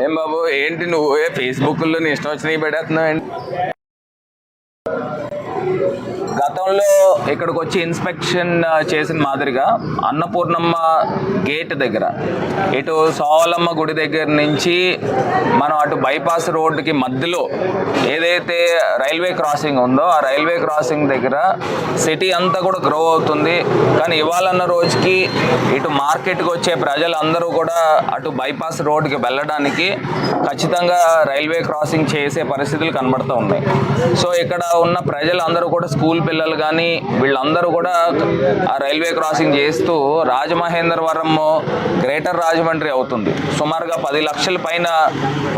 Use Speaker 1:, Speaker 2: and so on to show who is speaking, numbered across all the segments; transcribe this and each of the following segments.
Speaker 1: ఏం బాబు ఏంటి నువ్వు? ఏ ఫేస్బుక్లో నీ ఇష్టం వచ్చినవి పెడేస్తున్నావు గతంలో ఇక్కడికి వచ్చి ఇన్స్పెక్షన్ చేసిన మాదిరిగా అన్నపూర్ణమ్మ గేట్ దగ్గర ఇటు సోవలమ్మ గుడి దగ్గర నుంచి మనం అటు బైపాస్ రోడ్డుకి మధ్యలో ఏదైతే రైల్వే క్రాసింగ్ ఉందో ఆ రైల్వే క్రాసింగ్ దగ్గర సిటీ అంతా కూడా గ్రో అవుతుంది. కానీ ఇవాళన్న రోజుకి ఇటు మార్కెట్కి వచ్చే ప్రజలందరూ కూడా అటు బైపాస్ రోడ్డుకి వెళ్ళడానికి ఖచ్చితంగా రైల్వే క్రాసింగ్ చేసే పరిస్థితులు కనబడుతూ ఉన్నాయి. సో ఇక్కడ ఉన్న ప్రజలందరూ కూడా స్కూల్ పిల్లలు కానీ వీళ్ళందరూ కూడా ఆ రైల్వే క్రాసింగ్ చేస్తూ రాజమహేంద్రవరం గ్రేటర్ రాజమండ్రి అవుతుంది. సుమారుగా పది లక్షల పైన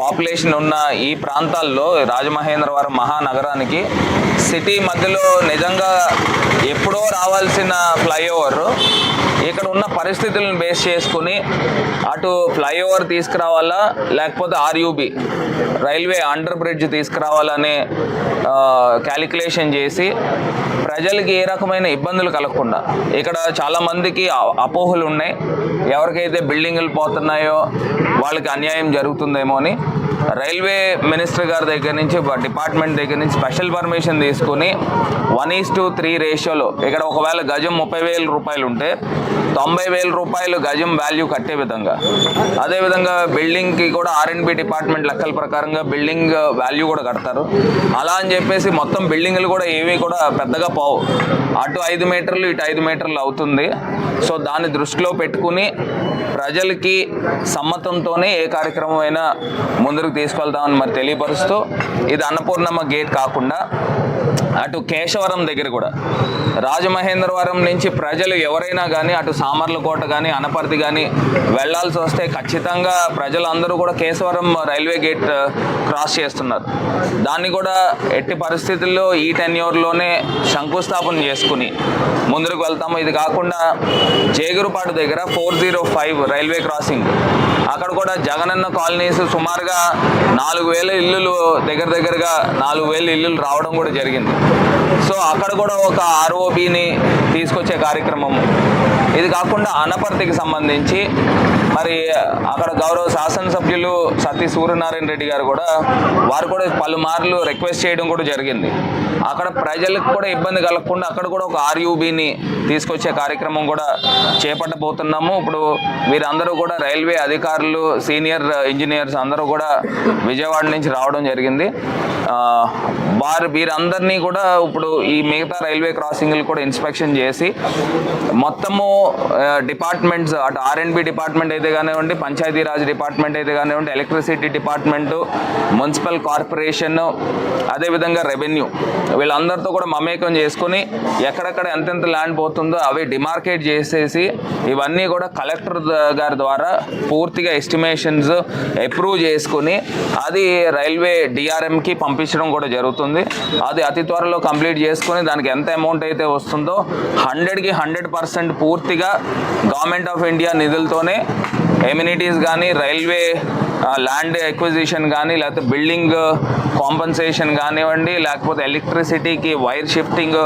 Speaker 1: పాపులేషన్ ఉన్న ఈ ప్రాంతాల్లో రాజమహేంద్రవరం మహానగరానికి సిటీ మధ్యలో నిజంగా ఎప్పుడో రావాల్సిన ఫ్లైఓవర్ ఇక్కడ ఉన్న పరిస్థితులను బేస్ చేసుకుని అటు ఫ్లైఓవర్ తీసుకురావాలా లేకపోతే ఆర్యూబి రైల్వే అండర్ బ్రిడ్జ్ తీసుకురావాలనే క్యాలిక్యులేషన్ చేసి ప్రజలకి ఏ రకమైన ఇబ్బందులు కలగకుండా ఇక్కడ చాలామందికి అపోహలు ఉన్నాయి. ఎవరికైతే బిల్డింగులు పోతున్నాయో వాళ్ళకి అన్యాయం జరుగుతుందేమో అని రైల్వే మినిస్టర్ గారి దగ్గర నుంచి డిపార్ట్మెంట్ దగ్గర నుంచి స్పెషల్ పర్మిషన్ తీసుకుని వన్ ఈస్ టు త్రీ రేషియోలో ఇక్కడ ఒకవేళ గజం ముప్పై వేల రూపాయలు ఉంటే తొంభై వేల రూపాయలు గజం వాల్యూ కట్టే విధంగా. అదేవిధంగా బిల్డింగ్కి కూడా ఆర్ఎండ్బి డిపార్ట్మెంట్ లెక్కల ప్రకారంగా బిల్డింగ్ వాల్యూ కూడా కడతారు. అలా అని చెప్పేసి మొత్తం బిల్డింగ్లు కూడా ఏవి కూడా పెద్దగా పోవు. అటు ఐదు మీటర్లు ఇటు ఐదు మీటర్లు అవుతుంది. సో దాన్ని దృష్టిలో పెట్టుకుని ప్రజలకి సమ్మతంతోనే ఏ కార్యక్రమం అయినా ముందుకు తీసుకెళ్తామని మరి తెలియపరుస్తూ ఇది అన్నపూర్ణమ్మ గేట్ కాకుండా అటు కేశవరం దగ్గర కూడా. రాజమహేంద్రవరం నుంచి ప్రజలు ఎవరైనా కానీ అటు సామర్లకోట కానీ అనపర్తి కానీ వెళ్ళాల్సి వస్తే ఖచ్చితంగా ప్రజలందరూ కూడా కేశవరం రైల్వే గేట్ క్రాస్ చేస్తున్నారు. దాన్ని కూడా ఎట్టి పరిస్థితుల్లో ఈ టెన్యూర్లోనే శంకుస్థాపన చేసుకుని ముందుకు వెళ్తాము. ఇది కాకుండా జేగురుపాటు దగ్గర four zero five railway crossing అక్కడ కూడా జగనన్న కాలనీస్ సుమారుగా నాలుగు వేల ఇల్లులు దగ్గర దగ్గరగా నాలుగు వేల ఇల్లులు రావడం కూడా జరిగింది. సో అక్కడ కూడా ఒక ఆర్ఓబిని తీసుకొచ్చే కార్యక్రమం ఇది కాకుండా అనపర్తికి సంబంధించి మరి అక్కడ గౌరవ శాసనసభ్యులు సతీ సూర్యనారాయణ రెడ్డి గారు కూడా వారు కూడా పలుమార్లు రిక్వెస్ట్ చేయడం కూడా జరిగింది. అక్కడ ప్రజలకు కూడా ఇబ్బంది కలగకుండా అక్కడ కూడా ఒక ఆర్యూబీని తీసుకొచ్చే కార్యక్రమం కూడా చేపట్టబోతున్నాము. ఇప్పుడు వీరందరూ కూడా రైల్వే అధికారులు సీనియర్ ఇంజనీర్స్ అందరూ కూడా విజయవాడ నుంచి రావడం జరిగింది. వారు వీరందరినీ కూడా ఇప్పుడు ఈ మిగతా రైల్వే క్రాసింగ్లు కూడా ఇన్స్పెక్షన్ చేసి మొత్తము డిపార్ట్మెంట్స్ అటు ఆర్ఎండ్బి డిపార్ట్మెంట్ అయితే కానివ్వండి పంచాయతీరాజ్ డిపార్ట్మెంట్ అయితే కానివ్వండి ఎలక్ట్రిసిటీ డిపార్ట్మెంటు మున్సిపల్ కార్పొరేషన్ అదేవిధంగా రెవెన్యూ. వీళ్ళందరితో కూడా మమేకం చేసుకుని ఎక్కడెక్కడ ఎంతెంత ల్యాండ్ పోతుందో అవి డిమార్కేట్ చేసేసి ఇవన్నీ కూడా కలెక్టర్ గారి ద్వారా పూర్తిగా ఎస్టిమేషన్స్ అప్రూవ్ చేసుకుని అది రైల్వే డిఆర్ఎంకి పంపించడం కూడా జరుగుతుంది. అది అతి త్వరలో కంప్లీట్ చేసుకుని దానికి ఎంత అమౌంట్ అయితే వస్తుందో హండ్రెడ్కి హండ్రెడ్ పర్సెంట్ పూర్తిగా గవర్నమెంట్ ఆఫ్ ఇండియా నిధులతోనే ఎమ్యూనిటీస్ కానీ రైల్వే ల్యాండ్ ఎక్విజిషన్ కానీ లేకపోతే బిల్డింగ్ కాంపన్సేషన్ కానివ్వండి లేకపోతే ఎలక్ట్రిసిటీకి వైర్ షిఫ్టింగ్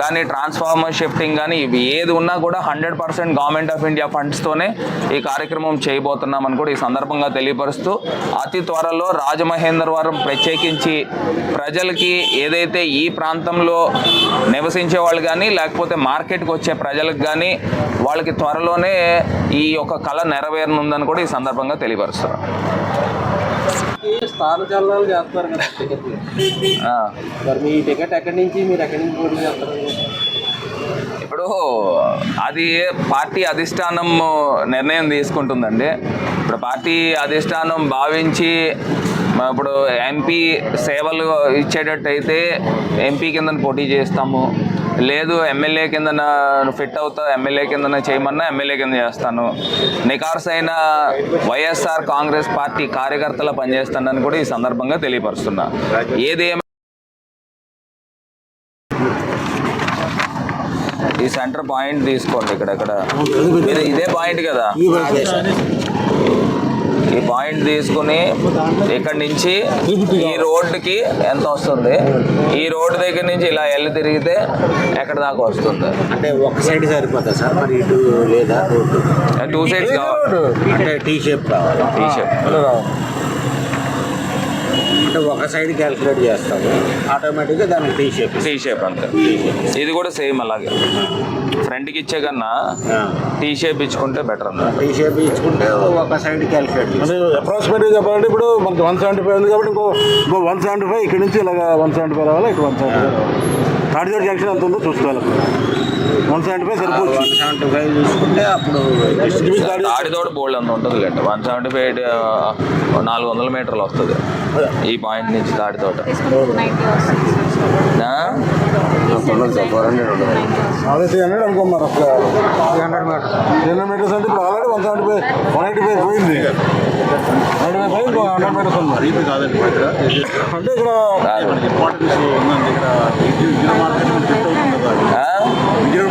Speaker 1: కానీ ట్రాన్స్ఫార్మర్ షిఫ్టింగ్ కానీ ఇవి ఏది ఉన్నా కూడా hundred percent government of India ఫండ్స్తోనే ఈ కార్యక్రమం చేయబోతున్నామని కూడా ఈ సందర్భంగా తెలియపరుస్తూ అతి త్వరలో రాజమహేంద్రవరం ప్రత్యేకించి ప్రజలకి ఏదైతే ఈ ప్రాంతంలో నివసించే వాళ్ళు కానీ లేకపోతే మార్కెట్కి వచ్చే ప్రజలకు కానీ వాళ్ళకి త్వరలోనే ఈ యొక్క కళ నెరవేరనుందని కూడా ఈ సందర్భంగా తెలియపరుస్తారు
Speaker 2: ఈ స్థాన చలనాలు చేస్తున్నారు కదా. మరి మీ టికెట్ ఎక్కడి నుంచి మీరు ఎక్కడి నుంచి పోటీ చేస్తారు
Speaker 1: ఇప్పుడు అది పార్టీ అధిష్టానం నిర్ణయం తీసుకుంటుందండి. ఇప్పుడు పార్టీ అధిష్టానం భావించి ఇప్పుడు ఎంపీ సేవలు ఇచ్చేటట్టయితే ఎంపీ కింద పోటీ చేస్తాము. లేదు ఎమ్మెల్యే కింద ఫిట్ అవుతా ఎమ్మెల్యే కింద చేయమన్నా ఎమ్మెల్యే కింద చేస్తాను. నికార్స్ అయిన వైఎస్ఆర్ కాంగ్రెస్ పార్టీ కార్యకర్తల పనిచేస్తానని కూడా ఈ సందర్భంగా తెలియపరుస్తున్నా. ఏది ఈ సెంటర్ పాయింట్ తీసుకోండి ఇక్కడ ఇక్కడ. ఇదే పాయింట్ కదా? ఈ పాయింట్ తీసుకుని ఇక్కడ నుంచి ఈ రోడ్డుకి ఎంత వస్తుంది? ఈ రోడ్డు దగ్గర నుంచి ఇలా వెళ్ళి తిరిగితే ఎక్కడ దాకా వస్తుంది?
Speaker 3: అంటే ఒక సైడ్ సరిపోతా సార్ మరి ఇటు లేదా రోడ్డు?
Speaker 1: టూ సైడ్స్ కావాలి.
Speaker 3: అంటే టీ షేప్ కావాలా.
Speaker 1: టీ షేప్
Speaker 3: అంటే ఒక సైడ్ క్యాలిక్యులేట్ చేస్తాము. ఆటోమేటిక్గా దానికి టీ షేప్
Speaker 1: టీ షేప్ అంతే. ఇది కూడా సేమ్ అలాగే. ఫ్రంట్కి ఇచ్చే కన్నా టీ షేప్ ఇచ్చుకుంటే బెటర్ అన్న
Speaker 3: టీ షేప్ ఇచ్చుకుంటే ఒక సైడ్ క్యాలిక్యులేట్ చేస్తాం.
Speaker 4: అంటే అప్రాక్సిమేట్గా చెప్పాలంటే ఇప్పుడు మనకి వన్ సెవెంటీ ఫైవ్ ఉంది కాబట్టి ఇంకో ఇంకో వన్ సెవెంటీ ఫైవ్ ఇక్కడ నుంచి ఇలాగ వన్ సెవెంటీ ఫైవ్ రావాలి? ఇటు వన్ సెవెంటీ ఫైవ్ రావాలి? తాడిజోడ్ జంక్షన్ ఎంత ఉందో చూసుకోవాలి. వన్ సెవెంటీ ఫైవ్ సరిపోవచ్చు.
Speaker 3: వన్ సెవెంటీ ఫైవ్ చూసుకుంటే అప్పుడు
Speaker 4: ఇంచుమించు తాడి
Speaker 1: తాడితోటి బోల్డ్ అంత ఉంటుంది లేండి. వన్ సెవెంటీ ఫైవ్ నాలుగు వందల మీటర్లు వస్తుంది. ఈ పాయింట్ నుంచి తాడితోట?
Speaker 4: అదే త్రీ హండ్రెడ్ అనుకో మరి అసలు three hundred meters three hundred meters అంటే ఇప్పుడు already one seventy five one eighty five పోయింది ఫైవ్ హండ్రెడ్ మీటర్స్ ఉంది అంటే ఇక్కడ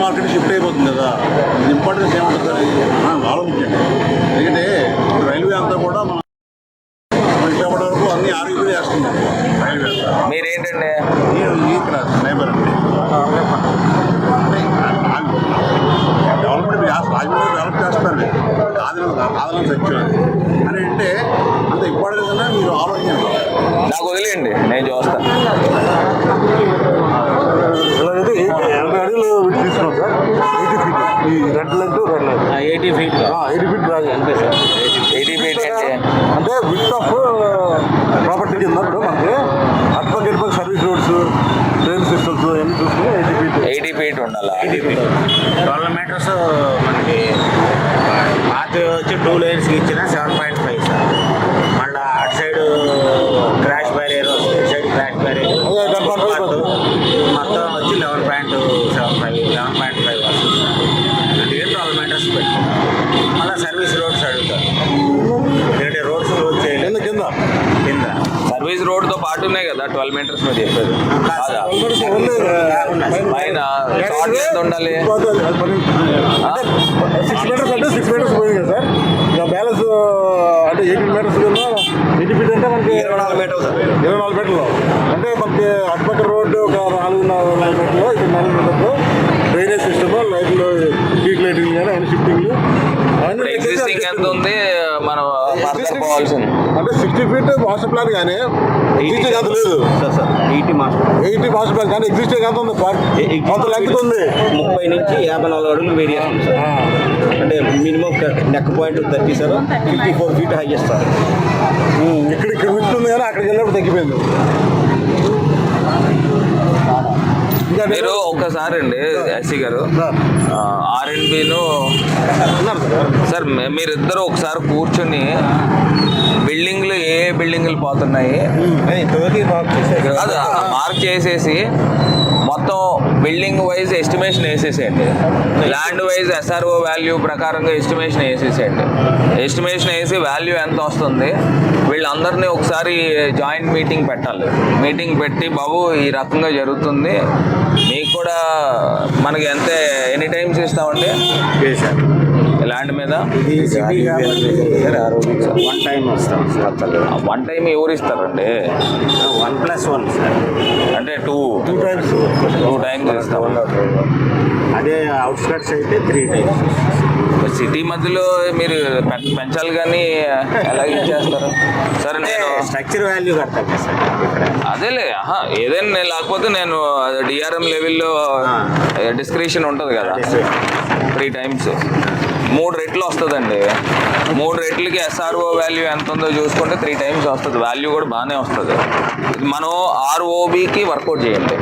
Speaker 2: మార్కెట్ షిఫ్ట్ అయిపోతుంది కదా ఇది ఇంపార్టెన్స్ ఏముంటుంది సార్ ఇది మనం ఆలోచించండి ఎందుకంటే రైల్వే అంతా కూడా మన వరకు అన్ని ఆరోగ్యం చేస్తుంది రైల్వే అంతా
Speaker 1: మీరేంటండి
Speaker 2: నేను ఈ ఇక్కడ నైబర్ అండి డెవలప్మెంట్ రాజమండ్రి డెవలప్ చేస్తున్నారు కాదని సత్యం అని అంటే అంత అన్నా మీరు ఆలోచించండి
Speaker 1: నాకు వదిలేయండి నేను చూస్తాను
Speaker 4: ఇలాగైతే ఎనభై అడుగులు తీసుకున్నాం సార్ ఎయిటీ ఫీట్ ఈ road length road length
Speaker 3: eighty feet
Speaker 4: eighty feet bag అంతే సార్
Speaker 1: ఎయిటీ ఫీట్ ఏంటి
Speaker 4: అంటే విత్ ఆఫ్ ప్రాపర్టీ కింద ఇప్పుడు మనకి అటుపక్క ఇటుపక్క సర్వీస్ రోడ్స్ ట్రైన్ సిస్టమ్స్ అన్ని చూసుకుని ఎయిటీ ఫీట్
Speaker 1: ఎయిటీ ఫీట్ ఉండాలా
Speaker 3: ట్వెల్వ్ మీటర్స్ మనకి పాత వచ్చి టూ లైన్స్ ఇచ్చిన సెవెన్ పాయింట్ ఫైవ్ సార్. మళ్ళీ అటు సైడ్ క్రాష్ బ్యారియర్ ఇటు సైడ్ క్రాష్ బ్యారియర్.
Speaker 4: అదే, 10.5
Speaker 3: మొత్తం వచ్చి eleven point seven five eleven point
Speaker 4: కదా
Speaker 1: ట్వెల్వ్ మీటర్స్ మీద చెప్పేది. కాదా? పైన షార్ట్ ఎంత ఉండాలి.
Speaker 4: సిక్స్ మీటర్స్ అంటే సిక్స్ మీటర్స్ పోయింది కదా సార్. ఇంకా బ్యాలెన్స్ అంటే ఎయిటీన్ మీటర్స్ కింద ఎయిటీ ఫీట్ అంటే మనకి
Speaker 3: ఇరవై నాలుగు మీటర్లు
Speaker 4: ఇరవై నాలుగు మీటర్లు అంటే మనకి అటుపక్క రోడ్డు ఒక నాలుగున్నర నాలుగు మీటర్లు ఇక్కడ నాలుగు మీటర్లు డ్రైనేజ్ సిస్టమ్ లైట్లు స్ట్రీట్ లైటింగ్ కానీ
Speaker 1: ఎగ్జిస్టింగ్ ఎంత ఉంది? మనం
Speaker 4: అంటే సిక్స్టీ ఫీట్ మాస్టర్ ప్లాన్ కానీ ఎగ్జిస్టింగ్ అంత లేదు
Speaker 3: sir sir eighty master
Speaker 4: eighty master plan కానీ ఎగ్జిస్టింగ్ ఎంత ఉంది కొంత లెంగ్త్ ఉంది.
Speaker 3: ముప్పై నుంచి యాభై నాలుగు అడుగులు వేరియేషన్ సార్ అంటే minimum neck point thirty sir fifty four feet highest sir
Speaker 4: um, ఇక్కడ ఇక్కడ విస్తుంది కానీ అక్కడికి వెళ్ళినప్పుడు తగ్గిపోయింది. ఇంకా
Speaker 1: మీరు ఒక్కసారి అండి ఎస్సీ గారు. ఆర్ అండ్ బిను
Speaker 4: ఉన్నారు సార్
Speaker 1: మీరిద్దరు ఒకసారి కూర్చొని బిల్డింగ్లు ఏ బిల్డింగ్లు పోతున్నాయి? మార్క్ చేసేసి మొత్తం బిల్డింగ్ వైజ్ ఎస్టిమేషన్ వేసేసేయండి. ల్యాండ్ వైజ్ ఎస్ఆర్ఓ వాల్యూ ప్రకారంగా ఎస్టిమేషన్ వేసేసేయండి. ఎస్టిమేషన్ వేసి వాల్యూ ఎంత వస్తుంది? వీళ్ళందరినీ ఒకసారి జాయింట్ మీటింగ్ పెట్టాలి. మీటింగ్ పెట్టి బాబు ఈ రకంగా జరుగుతుంది. మీకు కూడా మనకి ఎంత ఎనీ టైమ్స్ ఇస్తామండి? ల్యాండ్ మీద?
Speaker 3: One time sir
Speaker 1: one time ఎవరు ఇస్తారండి?
Speaker 3: One plus one sir.
Speaker 1: అంటే two.
Speaker 4: Two times
Speaker 1: two times ఇస్తాం
Speaker 3: అదే అవుట్స్కట్స్ అయితే త్రీ టైమ్స్.
Speaker 1: సిటీ మధ్యలో మీరు పెంచాలి కానీ ఎలా ఇచ్చేస్తారు? సరే నేను
Speaker 3: స్ట్రక్చర్ వాల్యూ కడతాం కదా సార్
Speaker 1: అదేలే ఏదైనా నేను లేకపోతే నేను డిఆర్ఎం లెవెల్లో డిస్క్రిప్షన్ ఉంటుంది కదా. త్రీ టైమ్స్ మూడు రెట్లు వస్తుందండి. మూడు రెట్లకి ఎస్ఆర్ఓ వాల్యూ ఎంత ఉందో చూసుకుంటే త్రీ టైమ్స్ వస్తుంది. వాల్యూ కూడా బాగానే వస్తుంది. మనం ఆర్ఓబికి వర్కౌట్ చేయండి.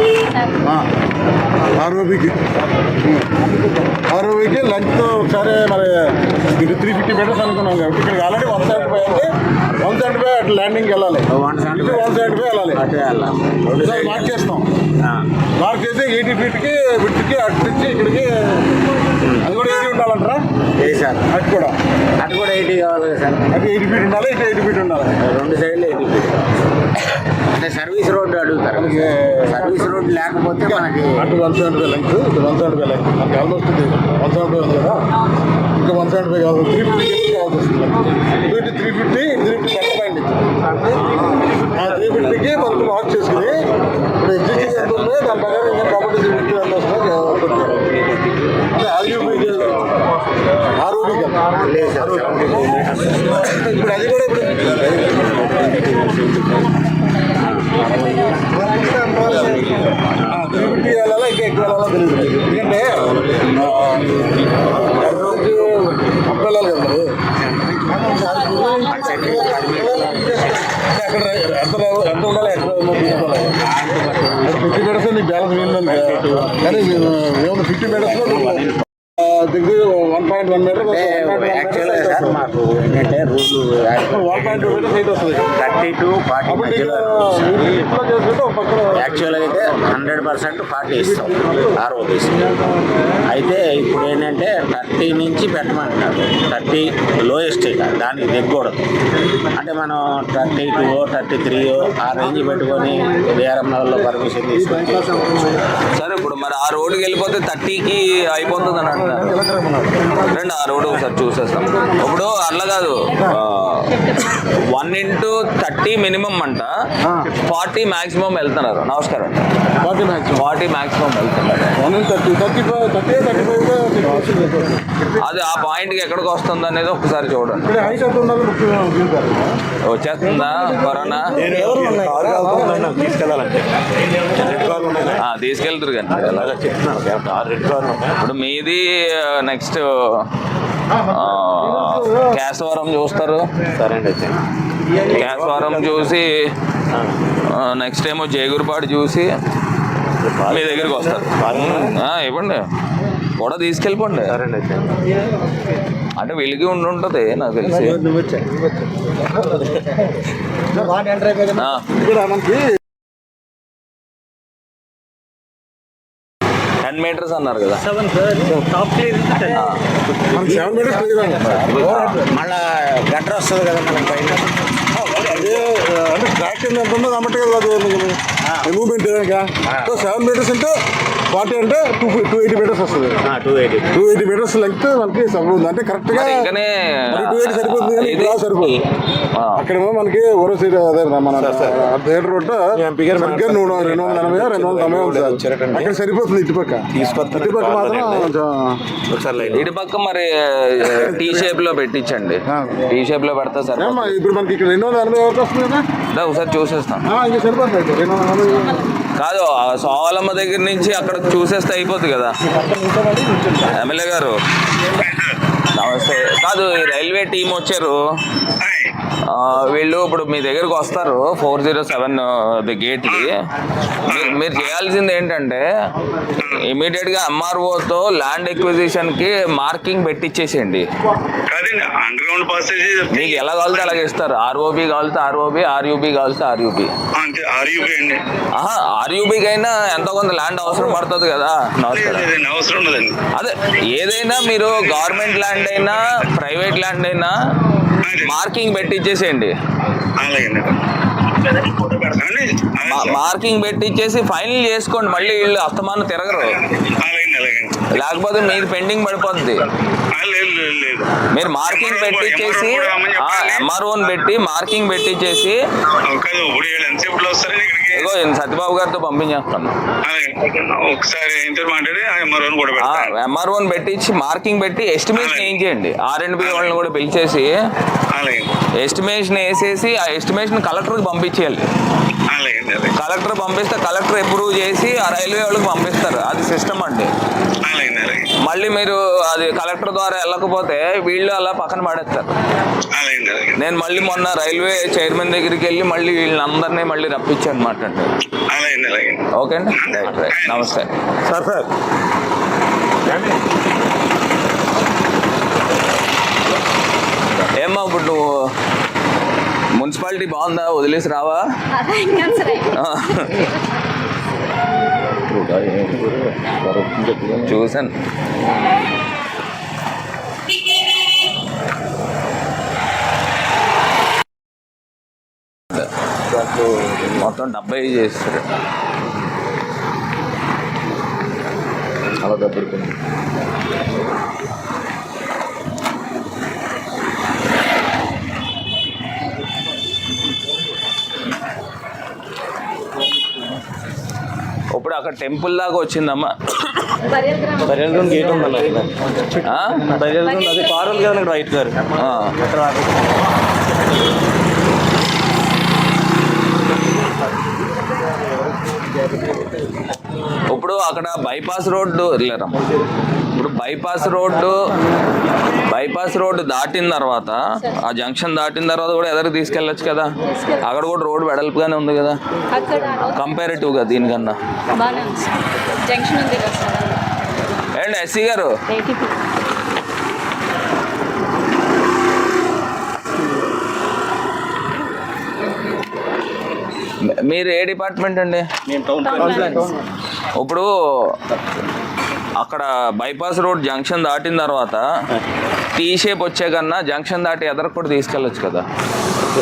Speaker 4: ఆర్ఓబికి ఆర్ఓబికి లెంగ్త్ ఒకసారి మరి త్రీ ఫిఫ్టీ మీటర్స్ అనుకున్నాం కాబట్టి ఇక్కడికి already one seventy five one seventy five అట్లా ల్యాండింగ్కి వెళ్ళాలి.
Speaker 3: One seventy
Speaker 4: one seventy five వెళ్ళాలి.
Speaker 3: అటే వెళ్ళాం
Speaker 4: ఒకసారి మార్క్ చేస్తాం. మార్క్ చేసి ఎయిటీ ఫీట్కి విడ్త్కి అటు నుంచి ఇక్కడికి అది కూడా ఎయిటీ ఉండాలంటారా?
Speaker 3: ఏ సార్?
Speaker 4: అటు కూడా.
Speaker 3: అటు కూడా ఎయిటీ కావాలి సార్.
Speaker 4: అటు ఎయిటీ ఫీట్ ఉండాలి ఇటు ఎయిటీ ఫీట్ ఉండాలి.
Speaker 3: రెండు సైడ్లు ఎయిటీ అంటే సర్వీస్ రోడ్డు అడుగుతారు. సర్వీస్ రోడ్డు లేకపోతే మనకి
Speaker 4: అటు వన్ సెవెంటీ ఫైవ్ లెంగ్త్ ఇటు వన్ సెవెంటీ ఫైవ్ లెంగ్త్ మనకి ఆల్మోస్ట్ ఇది వన్ సెవెంటీ ఫైవ్ ఉంది. కదా ఇంకా వన్ సెవెంటీ ఫైవ్ కావాలి త్రీ ఫిఫ్టీ కావాల్సి వస్తుంది. ఇటు త్రీ ఫిఫ్టీ త్రీ ఫిఫ్టీ కట్టమైంది ఆ త్రీ ఫిఫ్టీకి మనకు మార్క్ చేసుకుని ఇప్పుడు ఎగ్జిస్టింగ్ ఎంత ఉందో దాని ప్రకారం ఇంకా ప్రాపర్టీ త్రీ ఫిఫ్టీ ఎంత వస్తుందో. అంటే ఆర్యూబీ ఇప్పుడు అది కూడా ఇప్పుడు ఫిఫ్టీ వెళ్ళాలా ఇంకా ఎక్కువ వెళ్ళాలా ఎందుకంటే కదా అక్కడ ఎంత ఎంత ఉండాలి ఎక్కడ ఫిఫ్టీ మీటర్స్ నీకు బ్యాలెన్స్ కానీ ఫిఫ్టీ మీటర్స్లో దగ్గర వన్ పాయింట్ వన్ మీటర్
Speaker 3: యాక్చువల్గా సార్ మాకు. ఏంటంటే rule
Speaker 4: one point two meters అయితే వస్తుంది.
Speaker 3: థర్టీ టు ఫార్టీ మధ్యలో యాక్చువల్గా అయితే హండ్రెడ్ పర్సెంట్ ఫార్టీ ఇస్తాం. ఆర్ఓబీస్ అయితే ఇప్పుడు ఏంటంటే థర్టీ నుంచి పెట్టమంటున్నారు. థర్టీ లోయెస్ట్ ఇక. దానికి దిగకూడదు. అంటే మనం థర్టీ టూ థర్టీ త్రీ ఆ రేంజ్ పెట్టుకొని బీఆర్ఎం లెవెల్లో పర్మిషన్ తీసుకొని
Speaker 1: సరే ఇప్పుడు మరి ఆ రోడ్డుకి వెళ్ళిపోతే థర్టీకి అయిపోతుంది అని అంటున్నారు. రండి ఆ రోడ్డు ఒకసారి చూసేస్తాం. ఇప్పుడు అట్లా కాదు. వన్ ఇంటూ థర్టీ మినిమం అంట. ఫార్టీ మాక్సిమం వెళ్తున్నారు. నమస్కారం.
Speaker 4: ఫార్టీ మ్యాక్స్
Speaker 1: ఫార్టీ మాక్సిమం వెళ్తున్నారు.
Speaker 4: One thirty thirty five thirty thirty five
Speaker 1: అది ఆ పాయింట్కి ఎక్కడికి వస్తుంది అనేది ఒకసారి చూడండి. వచ్చేస్తుందా కరోనా తీసుకెళ్తారు కానీ.
Speaker 5: అలాగా చెప్తున్నాను. ఆరు రెడ్ కార్లు ఉన్నాయి.
Speaker 1: ఇప్పుడు మీది నెక్స్ట్ కేశవరం చూస్తారు.
Speaker 5: సరే అండి
Speaker 1: కేశవరం చూసి నెక్స్ట్ ఏమో జయగురుపాడు చూసి మీ దగ్గరికి వస్తారు. ఇవ్వండి. కూడా తీసుకెళ్ళిపోండి. అంటే వెలిగి ఉండి ఉంటుంది నాకు తెలిసి. టెన్ మీటర్స్ అన్నారు కదా.
Speaker 3: మళ్ళా గట్ర వస్తుంది కదా మనకి పైన.
Speaker 4: అదే అంటే ట్రాక్ ఎంత ఉందో కాబట్టి మూవ్మెంట్ సో సెవెన్ మీటర్స్ అంటే ఫార్టీ అంటే టూ టూ ఎయిటీ మీటర్స్ వస్తుంది.
Speaker 3: Two eighty
Speaker 4: two eighty meters length మనకి సబ్ ఉంది. అంటే
Speaker 1: కరెక్ట్గా
Speaker 4: టూ ఎయిటీ సరిపోతుంది కానీ సరిపోదు.
Speaker 1: ఆ,
Speaker 4: అక్కడేమో మనకి ఓరో సైడ్ అదే మన థియేటర్ రోడ్
Speaker 5: ఎంపీ గారు
Speaker 4: సరిగ్గా నూట రెండు వందల ఎనభై రెండు వందల తొంభై ఉంది. అక్కడ సరిపోతుంది ఇటుపక్క
Speaker 5: తీసుకొస్తారు.
Speaker 4: ఇటుపక్క మాత్రం కొంచెం
Speaker 5: ఒకసారి లైన్
Speaker 1: ఇటు పక్క మరి టీ షేప్లో పెట్టించండి. టీ షేప్లో పెడితే సరే
Speaker 4: ఇప్పుడు మనకి ఇక్కడ రెండు వందల ఎనభై వరకు వస్తుంది కదా?
Speaker 1: ఒకసారి చూసేస్తాం.
Speaker 4: ఆ, ఇంకా సరిపోతుంది రెండు వందల ఎనభై.
Speaker 1: కాదు ఆ సోలమ్మ దగ్గర నుంచి అక్కడ చూసేస్తే అయిపోతుంది కదా. ఎమ్మెల్యే గారు. నమస్తే. కాదు రైల్వే టీం వచ్చారు. వీళ్ళు ఇప్పుడు మీ దగ్గరకు వస్తారు ఫోర్ జీరో సెవెన్ ది గేట్కి మీరు- మీరు చేయాల్సింది ఏంటంటే ఇమీడియట్గా ఎంఆర్ఓతో ల్యాండ్ ఎక్విజిషన్కి మార్కింగ్ పెట్టించేసేయండి
Speaker 6: కాదండి అండర్ గ్రౌండ్ పాసేజ్
Speaker 1: మీకు ఎలా కావాలితే అలాగే ఇస్తారు ఆర్ఓబి కావాలితే ఆర్ఓబి ఆర్యూబి కావాలితే ఆర్యూబి ఆర్యూబీకి అయినా ఎంతో కొంత ల్యాండ్ అవసరం పడుతుంది కదా. అదే ఏదైనా మీరు గవర్నమెంట్ ల్యాండ్ అయినా ప్రైవేట్ ల్యాండ్ అయినా మార్కింగ్ పెట్టించేసేయండి
Speaker 6: అండి?
Speaker 1: మా- మార్కింగ్ పెట్టించేసి ఫైనల్ చేసుకోండి మళ్ళీ వీళ్ళు అస్తమానం తిరగరు. లేకపోతే మీది పెండింగ్ పడిపోద్ది. మీరు మార్కింగ్
Speaker 6: రమ్మని చెప్పాలి.
Speaker 1: ఎంఆర్ఓని పెట్టి మార్కింగ్ ఇగో నేను సత్యబాబు గారితో పంపించేస్తాను. ఎంఆర్ఓని పెట్టించి మార్కింగ్ పెట్టి ఎస్టిమేషన్ ఏం చేయండి ఆర్ అండ్ బి వాళ్ళని కూడా పిలిచేసి ఎస్టిమేషన్ వేసేసి ఆ ఎస్టిమేషన్ కలెక్టర్కి పంపించేయాలి. కలెక్టర్ పంపిస్తే కలెక్టర్ అప్రూవ్ చేసి ఆ రైల్వే వాళ్ళకి పంపిస్తారు. అది సిస్టమ్ అండి. మళ్ళీ మీరు అది కలెక్టర్ ద్వారా వెళ్ళకపోతే వీళ్ళు అలా పక్కన పడేస్తారు. నేను మళ్ళీ మొన్న రైల్వే చైర్మన్ దగ్గరికి వెళ్ళి మళ్ళీ వీళ్ళందరినీ మళ్ళీ రప్పించాను అనమాట ఓకే అండి? Right right. నమస్తే.
Speaker 5: Sir sir.
Speaker 1: ఏమ్మా ఇప్పుడు నువ్వు మున్సిపాలిటీ బాగుందా? వదిలేసి రావా? చూసాను మొత్తం డెబ్బై చేస్తారు
Speaker 5: చాలా దెబ్బతింది
Speaker 1: ఇప్పుడు అక్కడ టెంపుల్ దాకా వచ్చిందమ్మా.
Speaker 5: బరియల్ గేట్ ఉందన్న అది కదా రైట్ గారు.
Speaker 1: ఇప్పుడు అక్కడ బైపాస్ రోడ్డు ఇప్పుడు బైపాస్ రోడ్డు బైపాస్ రోడ్డు దాటిన తర్వాత ఆ జంక్షన్ దాటిన తర్వాత కూడా ఎదరికి తీసుకెళ్ళొచ్చు కదా. అక్కడ కూడా రోడ్డు వెడల్పుగానే ఉంది కదా. కంపారిటివ్గా దీనికన్నా. ఏంటి ఎస్సీ గారు? మీరు ఏ డిపార్ట్మెంట్ అండి? ఇప్పుడు అక్కడ బైపాస్ రోడ్ జంక్షన్ దాటిన తర్వాత టీ షేప్ వచ్చే కన్నా జంక్షన్ దాటి ఎదరకు కూడా తీసుకెళ్ళొచ్చు కదా.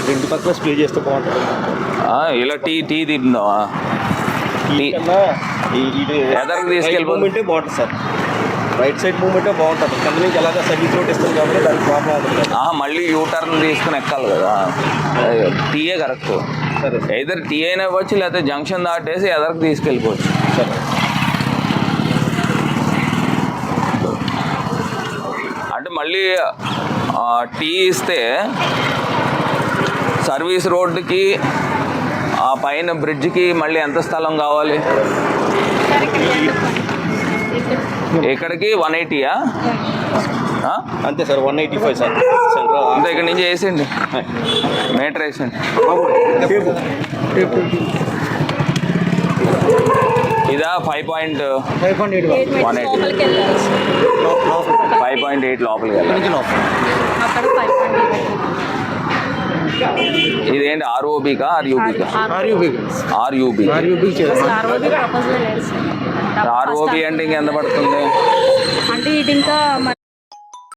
Speaker 5: రెండు పక్కల స్ప్రే చేస్తే బాగుంటుంది.
Speaker 1: ఇలా టీ టీ తిందామా
Speaker 5: ఇది
Speaker 1: ఎదరికి తీసుకెళ్ళిపో-
Speaker 5: మూమెంటే బాగుంటుంది సార్. రైట్ సైడ్ మూమెంటే బాగుంటుంది. కింద నుంచి ఎలాగ సర్వీస్ రోడ్ ఇస్తుంది కాబట్టి దానికి ప్రాబ్లం అవుతుంది
Speaker 1: ఆ, మళ్ళీ యూ టర్న్ తీసుకుని ఎక్కాలి కదా. టీయే కరెక్ట్.
Speaker 5: సరే
Speaker 1: ఇద్దరు టీ అయినా ఇవ్వచ్చు లేకపోతే జంక్షన్ దాటేసి ఎదరికి తీసుకెళ్ళిపోవచ్చు.
Speaker 5: సరే.
Speaker 1: మళ్ళీ ఆ, టీ ఇస్తే సర్వీస్ రోడ్డుకి ఆ పైన బ్రిడ్జ్కి మళ్ళీ ఎంత స్థలం కావాలి? ఇక్కడికి వన్ ఎయిటీయా?
Speaker 5: అంతే sir one eighty five sir.
Speaker 1: అంతే ఇక్కడి నుంచి వేసేయండి. మీటర్ వేసేయండి. ఇదా five point
Speaker 7: eight minutes
Speaker 1: eighty.
Speaker 7: లోపలికి వెళ్ళాలి. సార్
Speaker 1: ఫైవ్ పాయింట్ ఎయిట్ లోపలికి వెళ్ళాలి.
Speaker 7: ఫైవ్ పాయింట్
Speaker 1: ఇదేంటి ఆర్ఓబికా ఆర్యూబికా ఆర్యూబి
Speaker 7: సార్
Speaker 1: ఆర్ఓబి అంటే ఇంకెంత పడుతుంది?
Speaker 7: అంటే ఇది ఇంకా